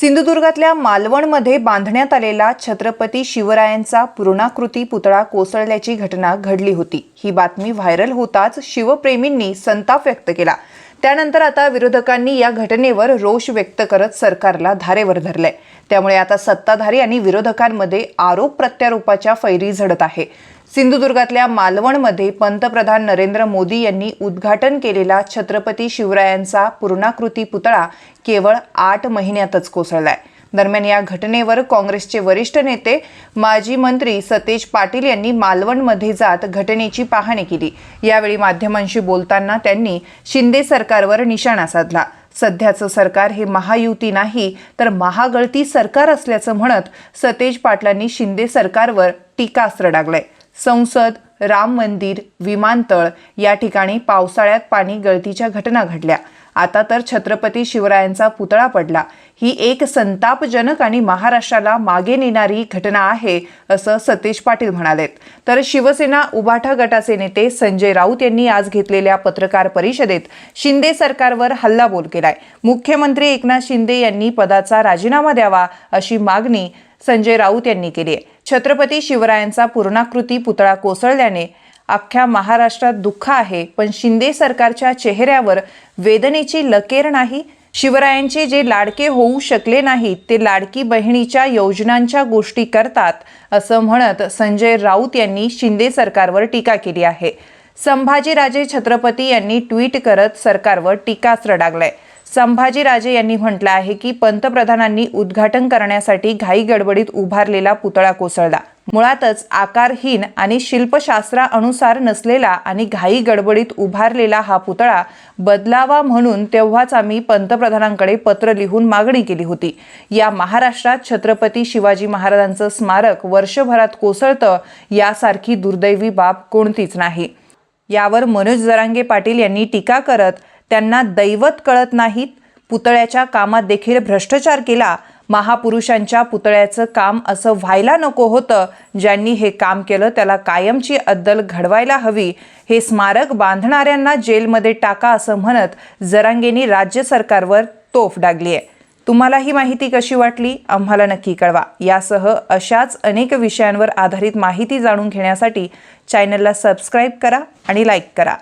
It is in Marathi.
सिंधुदुर्गातल्या मालवणमध्ये बांधण्यात आलेला छत्रपती शिवरायांचा पूर्णाकृती पुतळा कोसळल्याची घटना घडली होती. ही बातमी व्हायरल होताच शिवप्रेमींनी संताप व्यक्त केला. त्यानंतर आता विरोधकांनी या घटनेवर रोष व्यक्त करत सरकारला धारेवर धरलंय. त्यामुळे आता सत्ताधारी आणि विरोधकांमध्ये आरोप प्रत्यारोपाच्या फैरी झडत आहे. सिंधुदुर्गातल्या मालवणमध्ये पंतप्रधान नरेंद्र मोदी यांनी उद्घाटन केलेला छत्रपती शिवरायांचा पूर्णाकृती पुतळा केवळ आठ महिन्यातच कोसळलाय. दरम्यान या घटनेवर काँग्रेसचे वरिष्ठ नेते माजी मंत्री सतेज पाटील यांनी मालवणमध्ये जात घटनेची पाहणी केली. यावेळी माध्यमांशी बोलताना त्यांनी शिंदे सरकारवर निशाणा साधला. सध्याचं सरकार हे महायुती नाही तर महागळती सरकार असल्याचं म्हणत सतेज पाटलांनी शिंदे सरकारवर टीकास्त्र डागलंय संसद राम मंदिर विमानतळ या ठिकाणी पावसाळ्यात पाणी गळतीच्या घटना घडल्या. आता तर छत्रपती शिवरायांचा पुतळा पडला. ही एक संतापजनक आणि महाराष्ट्राला मागे नेणारी घटना आहे असं सतीश पाटील म्हणालेत. तर शिवसेना उभाठा गटाचे नेते संजय राऊत यांनी आज घेतलेल्या पत्रकार परिषदेत शिंदे सरकारवर हल्लाबोल केलाय. मुख्यमंत्री एकनाथ शिंदे यांनी पदाचा राजीनामा द्यावा अशी मागणी संजय राऊत यांनी केली आहे. छत्रपती शिवरायांचा पूर्णाकृती पुतळा कोसळल्याने अख्ख्या महाराष्ट्रात दुःख आहे पण शिंदे सरकारच्या चेहऱ्यावर वेदनेची लकेर नाही शिवरायांचे जे लाडके होऊ शकले नाहीत ते लाडकी बहिणीच्या योजनांच्या गोष्टी करतात असं म्हणत संजय राऊत यांनी शिंदे सरकारवर टीका केली आहे. संभाजीराजे छत्रपती यांनी ट्विट करत सरकारवर टीकास्त्र डागलंय. संभाजीराजे यांनी म्हटलं आहे की पंतप्रधानांनी उद्घाटन करण्यासाठी घाई गडबडीत उभारलेला पुतळा कोसळला. मुळातच आकारहीन आणि शिल्पशास्त्रानुसार नसलेला आणि घाई गडबडीत उभारलेला हा पुतळा बदलावा म्हणून तेव्हाच आम्ही पंतप्रधानांकडे पत्र लिहून मागणी केली होती. या महाराष्ट्रात छत्रपती शिवाजी महाराजांचं स्मारक वर्षभरात कोसळतं यासारखी दुर्दैवी बाब कोणतीच नाही. यावर मनोज जरांगे पाटील यांनी टीका करत त्यांना दैवत कळत नाहीत पुतळ्याच्या कामात देखील भ्रष्टाचार केला. महापुरुषांच्या पुतळ्याचं काम असं व्हायला नको होतं. ज्यांनी हे काम केलं त्याला कायमची अद्दल घडवायला हवी. हे स्मारक बांधणाऱ्यांना जेलमध्ये टाका असं म्हणत जरांगेंनी राज्य सरकारवर तोफ डागली आहे तुम्हाला ही माहिती कशी वाटली? आम्हाला नक्की कळवा. यासह अशाच अनेक विषयांवर आधारित माहिती जाणून घेण्यासाठी चॅनलला सबस्क्राईब करा आणि लाईक करा.